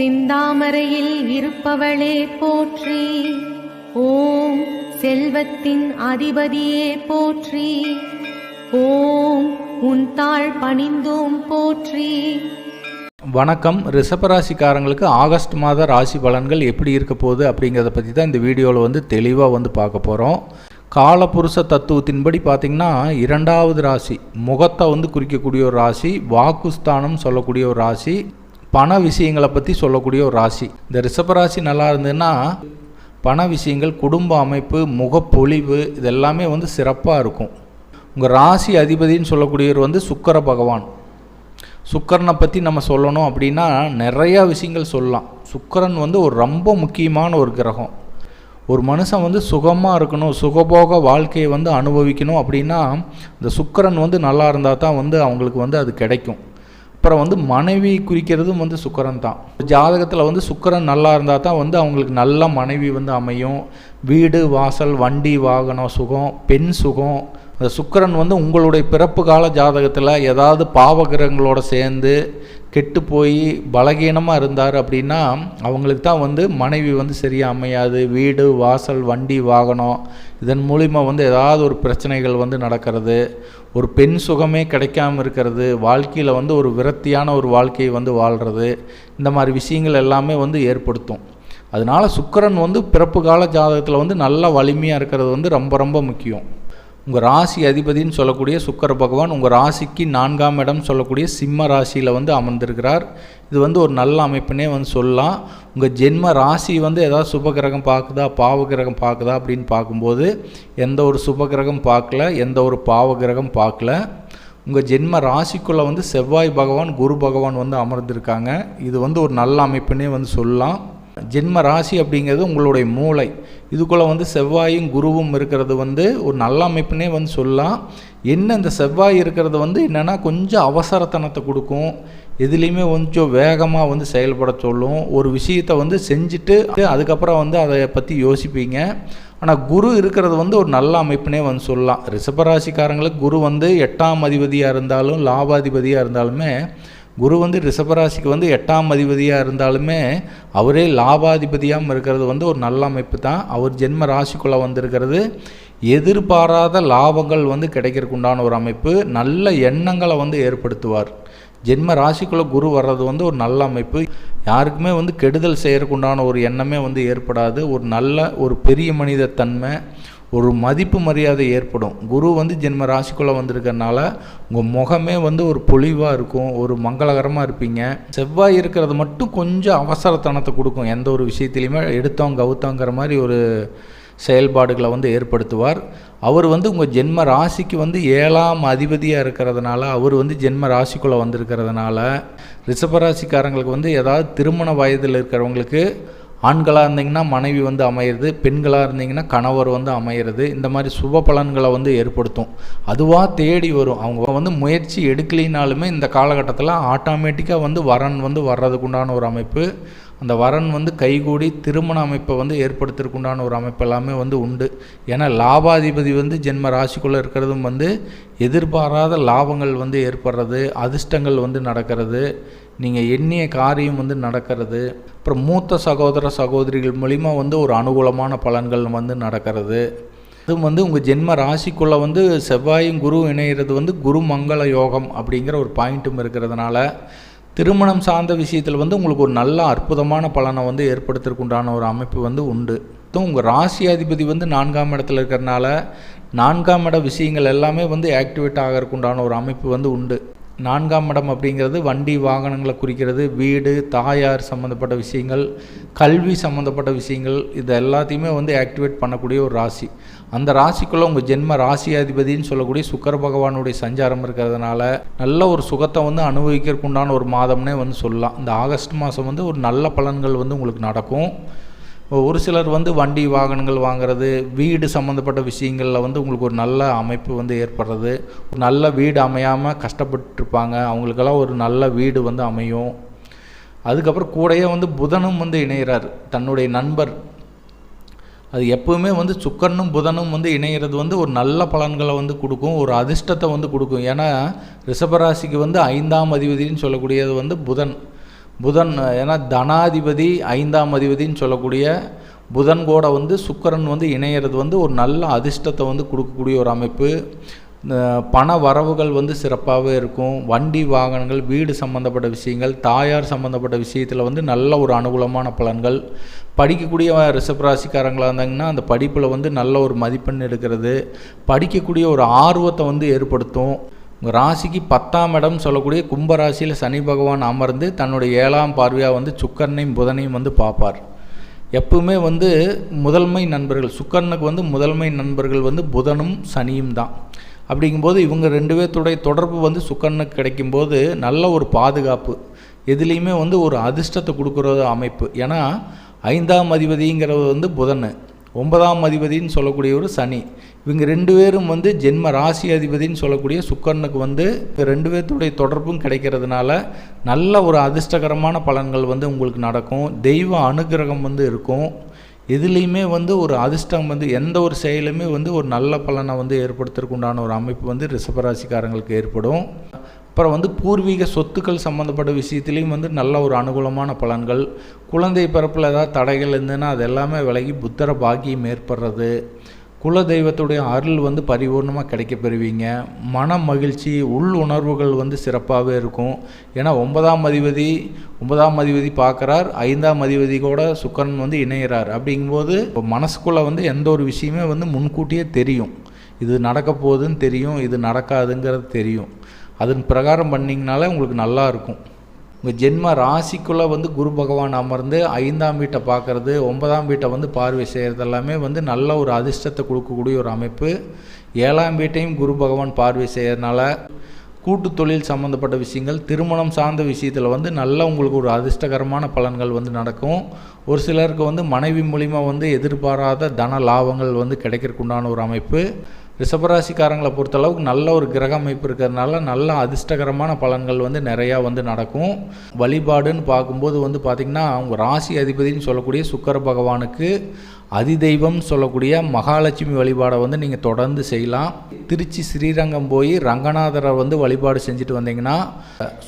சிந்தாமரையில் இருப்பவளே போற்றி. ஓம் செல்வத்தின் அதிபதியே போற்றி. ஓம் உன் தாழ் பணிந்தோம் போற்றி. வணக்கம். ரிஷபராசிக்காரங்களுக்கு ஆகஸ்ட் மாத ராசி பலன்கள் எப்படி இருக்க போகுது அப்படிங்கிறத பற்றி தான் இந்த வீடியோவில் வந்து தெளிவாக வந்து பார்க்க போகிறோம் காலபுருஷ தத்துவத்தின்படி பார்த்திங்கன்னா இரண்டாவது ராசி முகத்தை வந்து குறிக்கக்கூடிய ஒரு ராசி வாக்குஸ்தானம் சொல்லக்கூடிய ஒரு ராசி பண விஷயங்களை பற்றி சொல்லக்கூடிய ஒரு ராசி. இந்த ரிஷபராசி நல்லா இருந்ததுன்னா பண விஷயங்கள் குடும்ப அமைப்பு முகப்பொழிவு இதெல்லாமே வந்து சிறப்பாக இருக்கும். உங்கள் ராசி அதிபதின்னு சொல்லக்கூடியவர் வந்து சுக்கர பகவான். சுக்கரனை பற்றி நம்ம சொல்லணும் அப்படின்னா நிறையா விஷயங்கள் சொல்லலாம். சுக்கரன் வந்து ஒரு ரொம்ப முக்கியமான ஒரு கிரகம். ஒரு மனுஷன் வந்து சுகமாக இருக்கணும் சுகபோக வாழ்க்கையை வந்து அனுபவிக்கணும் அப்படின்னா இந்த சுக்கரன் வந்து நல்லா இருந்தால் தான் வந்து அவங்களுக்கு வந்து அது கிடைக்கும். அப்புறம் வந்து மனைவி குறிக்கிறதும் வந்து சுக்கரன் தான் ஜாதகத்தில் வந்து சுக்கரன் நல்லா இருந்தால் தான் வந்து அவங்களுக்கு நல்ல மனைவி வந்து அமையும். வீடு வாசல் வண்டி வாகனம் சுகம் பெண் சுகம் அந்த சுக்கரன் வந்து உங்களுடைய பிறப்பு கால ஜாதகத்தில் ஏதாவது பாவகிரகங்களோட சேர்ந்து கெட்டு போய் பலகீனமாக இருந்தார் அப்படின்னா அவங்களுக்கு தான் வந்து மனைவி வந்து சரியாக அமையாது. வீடு வாசல் வண்டி வாகனம் இதன் மூலிமா வந்து ஏதாவது ஒரு பிரச்சனைகள் வந்து நடக்கிறது. ஒரு பெண் சுகமே கிடைக்காம இருக்கிறது. வாழ்க்கையில் வந்து ஒரு விரக்தியான ஒரு வாழ்க்கையை வந்து வாழ்கிறது இந்த மாதிரி விஷயங்கள் எல்லாமே வந்து ஏற்படுத்தும். அதனால் சுக்கரன் வந்து பிறப்பு கால ஜாதகத்தில் வந்து நல்ல வலிமையாக இருக்கிறது வந்து ரொம்ப ரொம்ப முக்கியம். உங்கள் ராசி அதிபதின்னு சொல்லக்கூடிய சுக்கர பகவான் உங்கள் ராசிக்கு நான்காம் இடம் சொல்லக்கூடிய சிம்ம ராசியில் வந்து அமர்ந்திருக்கிறார். இது வந்து ஒரு நல்ல அமைப்புனே வந்து சொல்லலாம். உங்கள் ஜென்ம ராசி வந்து ஏதாவது சுபகிரகம் பார்க்குதா பாவகிரகம் பார்க்குதா அப்படின்னு பார்க்கும்போது எந்த ஒரு சுபகிரகம் பார்க்கல எந்த ஒரு பாவகிரகம் பார்க்கல. உங்கள் ஜென்ம ராசிக்குள்ளே வந்து செவ்வாய் பகவான் குரு பகவான் வந்து அமர்ந்திருக்காங்க. இது வந்து ஒரு நல்ல அமைப்புனே வந்து சொல்லலாம். ஜென்ம ராசி அப்படிங்கிறது உங்களுடைய மூளை. இதுக்குள்ளே வந்து செவ்வாயும் குருவும் இருக்கிறது வந்து ஒரு நல்ல அமைப்புனே வந்து சொல்லலாம். என்ன இந்த செவ்வாய் இருக்கிறது வந்து என்னென்னா கொஞ்சம் அவசரத்தனத்தை கொடுக்கும். எதுலேயுமே கொஞ்சம் வேகமாக வந்து செயல்பட சொல்லும். ஒரு விஷயத்தை வந்து செஞ்சுட்டு அதுக்கப்புறம் வந்து அதை பற்றி யோசிப்பீங்க. ஆனால் குரு இருக்கிறது வந்து ஒரு நல்ல அமைப்புனே வந்து சொல்லலாம். ரிஷபராசிக்காரங்களுக்கு குரு வந்து எட்டாம் அதிபதியாக இருந்தாலும் லாபாதிபதியாக இருந்தாலுமே குரு வந்து ரிஷபராசிக்கு வந்து எட்டாம் அதிபதியாக இருந்தாலுமே அவரே லாபாதிபதியாகவும் இருக்கிறது வந்து ஒரு நல்ல அமைப்பு தான். அவர் ஜென்ம ராசிக்குள்ளே வந்திருக்கிறது. எதிர்பாராத லாபங்கள் வந்து கிடைக்கிறதுக்கு உண்டான ஒரு அமைப்பு. நல்ல எண்ணங்களை வந்து ஏற்படுத்துவார். ஜென்ம ராசிக்குள்ளே குரு வர்றது வந்து ஒரு நல்ல அமைப்பு. யாருக்குமே வந்து கெடுதல் செய்யறதுக்கு உண்டான ஒரு எண்ணமே வந்து ஏற்படாது. ஒரு நல்ல ஒரு பெரிய மனித தன்மை. ஒரு மதிப்பு மரியாதை ஏற்படும். குரு வந்து ஜென்ம ராசிக்குள்ளே வந்திருக்கறனால உங்கள் முகமே வந்து ஒரு பொலிவாக இருக்கும் ஒரு மங்களகரமாக இருப்பீங்க. செவ்வாய் இருக்கிறது மட்டும் கொஞ்சம் அவசரத்தனத்தை கொடுக்கும். எந்த ஒரு விஷயத்துலையுமே எடுத்தோம் கவுத்தோங்கிற மாதிரி ஒரு செயல்பாடுகளை வந்து ஏற்படுத்துவார். அவர் வந்து உங்கள் ஜென்ம ராசிக்கு வந்து ஏழாம் அதிபதியாக இருக்கிறதுனால அவர் வந்து ஜென்ம ராசிக்குள்ளே வந்திருக்கிறதுனால ரிஷபராசிக்காரங்களுக்கு வந்து ஏதாவது திருமண வயதில் இருக்கிறவங்களுக்கு ஆண்களாக இருந்தீங்கன்னா மனைவி வந்து அமையிறது பெண்களாக இருந்தீங்கன்னா கணவர் வந்து அமையிறது இந்த மாதிரி சுப பலன்களை வந்து ஏற்படுத்தும். அதுவாக தேடி வரும். அவங்க வந்து முயற்சி எடுக்கலினாலுமே இந்த காலகட்டத்தில் ஆட்டோமேட்டிக்காக வந்து வரன் வந்து வர்றதுக்குண்டான ஒரு அமைப்பு. அந்த வரன் வந்து கைகூடி திருமண அமைப்பை வந்து ஏற்படுத்துறதுக்குண்டான ஒரு அமைப்பு எல்லாமே வந்து உண்டு. ஏன்னா லாபாதிபதி வந்து ஜென்ம ராசிக்குள்ளே இருக்கிறதும் வந்து எதிர்பாராத லாபங்கள் வந்து ஏற்படுறது அதிர்ஷ்டங்கள் வந்து நடக்கிறது நீங்கள் எண்ணிய காரியம் வந்து நடக்கிறது அப்புறம் மூத்த சகோதர சகோதரிகள் மூலிமா வந்து ஒரு அனுகூலமான பலன்கள் வந்து நடக்கிறது. அதுவும் வந்து உங்கள் ஜென்ம ராசிக்குள்ளே வந்து செவ்வாயும் குரு இணையிறது வந்து குரு மங்கள யோகம் அப்படிங்கிற ஒரு பாயிண்ட்டும் இருக்கிறதுனால திருமணம் சார்ந்த விஷயத்தில் வந்து உங்களுக்கு ஒரு நல்ல அற்புதமான பலனை வந்து ஏற்படுத்துறதுக்குண்டான ஒரு அமைப்பு வந்து உண்டு. உங்கள் ராசி அதிபதி வந்து நான்காம் இடத்துல இருக்கிறனால நான்காம் இட விஷயங்கள் எல்லாமே வந்து ஆக்டிவேட் ஆகிறதுக்குண்டான ஒரு அமைப்பு வந்து உண்டு. நான்காம் இடம் அப்படிங்கிறது வண்டி வாகனங்களை குறிக்கிறது வீடு தாயார் சம்மந்தப்பட்ட விஷயங்கள் கல்வி சம்மந்தப்பட்ட விஷயங்கள் இது எல்லாத்தையுமே வந்து ஆக்டிவேட் பண்ணக்கூடிய ஒரு ராசி. அந்த ராசிக்குள்ளே உங்கள் ஜென்ம ராசியாதிபதினு சொல்லக்கூடிய சுக்கர பகவானுடைய சஞ்சாரம் இருக்கிறதுனால நல்ல ஒரு சுகத்தை வந்து அனுபவிக்கிறதுக்கு உண்டான ஒரு மாதம்னே வந்து சொல்லலாம். இந்த ஆகஸ்ட் மாதம் வந்து ஒரு நல்ல பலன்கள் வந்து உங்களுக்கு நடக்கும். ஒரு சிலர் வந்து வண்டி வாகனங்கள் வாங்குறது வீடு சம்மந்தப்பட்ட விஷயங்களில் வந்து உங்களுக்கு ஒரு நல்ல அமைப்பு வந்து ஏற்படுறது. ஒரு நல்ல வீடு அமையாமல் கஷ்டப்பட்டுருப்பாங்க. அவங்களுக்கெல்லாம் ஒரு நல்ல வீடு வந்து அமையும். அதுக்கப்புறம் கூடயே வந்து புதனும் வந்து இணைகிறார் தன்னுடைய நண்பர். அது எப்பவுமே வந்து சுக்கரனும் புதனும் வந்து இணைகிறது வந்து ஒரு நல்ல பலன்களை வந்து கொடுக்கும். ஒரு அதிர்ஷ்டத்தை வந்து கொடுக்கும். ஏன்னா ரிஷபராசிக்கு வந்து ஐந்தாம் அதிபதினு சொல்லக்கூடியது வந்து புதன். புதன் ஏன்னா தனாதிபதி ஐந்தாம் அதிபதின்னு சொல்லக்கூடிய புதன் கூட வந்து சுக்கரன் வந்து இணையிறது வந்து ஒரு நல்ல அதிர்ஷ்டத்தை வந்து கொடுக்கக்கூடிய ஒரு அமைப்பு. இந்த பண வரவுகள் வந்து சிறப்பாகவே இருக்கும். வண்டி வாகனங்கள் வீடு சம்மந்தப்பட்ட விஷயங்கள் தாயார் சம்மந்தப்பட்ட விஷயத்தில் வந்து நல்ல ஒரு அனுகூலமான பலன்கள். படிக்கக்கூடிய ரிஷபராசிக்காரங்களாக இருந்தாங்கன்னா அந்த படிப்பில் வந்து நல்ல ஒரு மதிப்பெண் எடுக்கிறது. படிக்கக்கூடிய ஒரு ஆர்வத்தை வந்து ஏற்படுத்தும். உங்கள் ராசிக்கு பத்தாம் இடம் சொல்லக்கூடிய கும்பராசியில் சனி பகவான் அமர்ந்து தன்னுடைய ஏழாம் பார்வையாக வந்து சுக்கரனையும் புதனையும் வந்து பார்ப்பார். எப்பவுமே வந்து முதன்மை நண்பர்கள் சுக்கரனுக்கு வந்து முதன்மை நண்பர்கள் வந்து புதனும் சனியும் தான். அப்படிங்கும்போது இவங்க ரெண்டு பேர்த்துடைய தொடர்பு வந்து சுக்கரனுக்கு கிடைக்கும்போது நல்ல ஒரு பாதுகாப்பு எதுலேயுமே வந்து ஒரு அதிர்ஷ்டத்தை கொடுக்குற அமைப்பு. ஏன்னா ஐந்தாம் அதிபதிங்கிறது வந்து புதன். ஒன்பதாம் அதிபதின்னு சொல்லக்கூடிய ஒரு சனி. இவங்க ரெண்டு பேரும் வந்து ஜென்ம ராசி அதிபதின்னு சொல்லக்கூடிய சுக்கரனுக்கு வந்து இப்போ ரெண்டு பேர்த்துடைய தொடர்பும் கிடைக்கிறதுனால நல்ல ஒரு அதிர்ஷ்டகரமான பலன்கள் வந்து உங்களுக்கு நடக்கும். தெய்வ அனுகிரகம் வந்து இருக்கும். எதுலேயுமே வந்து ஒரு அதிர்ஷ்டம் வந்து எந்த ஒரு செயலுமே வந்து ஒரு நல்ல பலனை வந்து ஏற்படுத்துறதுக்கு உண்டான ஒரு அமைப்பு வந்து ரிஷபராசிக்காரங்களுக்கு ஏற்படும். அப்புறம் வந்து பூர்வீக சொத்துக்கள் சம்மந்தப்பட்ட விஷயத்துலேயும் வந்து நல்ல ஒரு அனுகூலமான பலன்கள். குழந்தை பிறப்பில் ஏதாவது தடைகள் இருந்ததுன்னா அது எல்லாமே விலகி புத்தர பாக்கியம் ஏற்படுறது. குல தெய்வத்துடைய அருள் வந்து பரிபூர்ணமாக கிடைக்க பெறுவீங்க. மன மகிழ்ச்சி உள் உணர்வுகள் வந்து சிறப்பாகவே இருக்கும். ஏன்னா ஒன்பதாம் அதிபதி ஒன்பதாம் அதிபதி பார்க்குறார் ஐந்தாம் அதிபதி கூட சுக்கரன் வந்து இணையிறார். அப்படிங்கும்போது இப்போ மனசுக்குள்ளே வந்து எந்த ஒரு விஷயமே வந்து முன்கூட்டியே தெரியும். இது நடக்க போகுதுன்னு தெரியும் இது நடக்காதுங்கிறது தெரியும். அதன் பிரகாரம் பண்ணிங்கனாலே உங்களுக்கு நல்லா இருக்கும். உங்கள் ஜென்ம ராசிக்குள்ளே வந்து குரு பகவான் அமர்ந்து ஐந்தாம் வீட்டை பார்க்குறது ஒன்பதாம் வீட்டை வந்து பார்வை செய்கிறது எல்லாமே வந்து நல்ல ஒரு அதிர்ஷ்டத்தை கொடுக்கக்கூடிய ஒரு அமைப்பு. ஏழாம் வீட்டையும் குரு பகவான் பார்வை செய்கிறதுனால கூட்டு தொழில் சம்மந்தப்பட்ட விஷயங்கள் திருமணம் சார்ந்த விஷயத்தில் வந்து நல்ல உங்களுக்கு ஒரு அதிர்ஷ்டகரமான பலன்கள் வந்து நடக்கும். ஒரு சிலருக்கு வந்து மனைவி மூலிமா வந்து எதிர்பாராத தன லாபங்கள் வந்து கிடைக்கிறதுக்குண்டான ஒரு அமைப்பு. ரிஷபராசிக்காரங்களை பொறுத்தளவுக்கு நல்ல ஒரு கிரக அமைப்பு இருக்கிறதுனால நல்ல அதிர்ஷ்டகரமான பலன்கள் வந்து நிறையா வந்து நடக்கும். வழிபாடுன்னு பார்க்கும்போது வந்து பார்த்திங்கன்னா அவங்க ராசி அதிபதினு சொல்லக்கூடிய சுக்கர பகவானுக்கு அதிதெய்வம் சொல்லக்கூடிய மகாலட்சுமி வழிபாடை வந்து நீங்கள் தொடர்ந்து செய்யலாம். திருச்சி ஸ்ரீரங்கம் போய் ரங்கநாதரை வந்து வழிபாடு செஞ்சுட்டு வந்தீங்கன்னா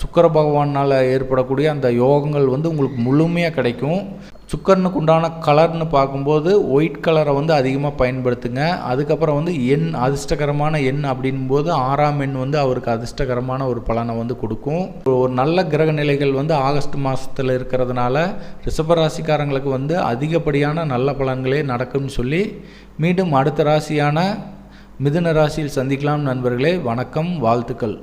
சுக்கர பகவானால் ஏற்படக்கூடிய அந்த யோகங்கள் வந்து உங்களுக்கு முழுமையாக கிடைக்கும். சுக்கரனுக்கு உண்டான கலர்னு பார்க்கும்போது ஒயிட் கலரை வந்து அதிகமாக பயன்படுத்துங்க. அதுக்கப்புறம் வந்து எண் அதிர்ஷ்டகரமான எண் அப்படின்போது ஆறாம் எண் வந்து அவருக்கு அதிர்ஷ்டகரமான ஒரு பலனை வந்து கொடுக்கும். ஒரு நல்ல கிரக நிலைகள் வந்து ஆகஸ்ட் மாதத்தில் இருக்கிறதுனால ரிஷபராசிக்காரங்களுக்கு வந்து அதிகப்படியான நல்ல பலன்களே நடக்கும்னு சொல்லி மீண்டும் அடுத்த ராசியான மிதுன ராசியில் சந்திக்கலாம் நண்பர்களே. வணக்கம் வாழ்த்துக்கள்.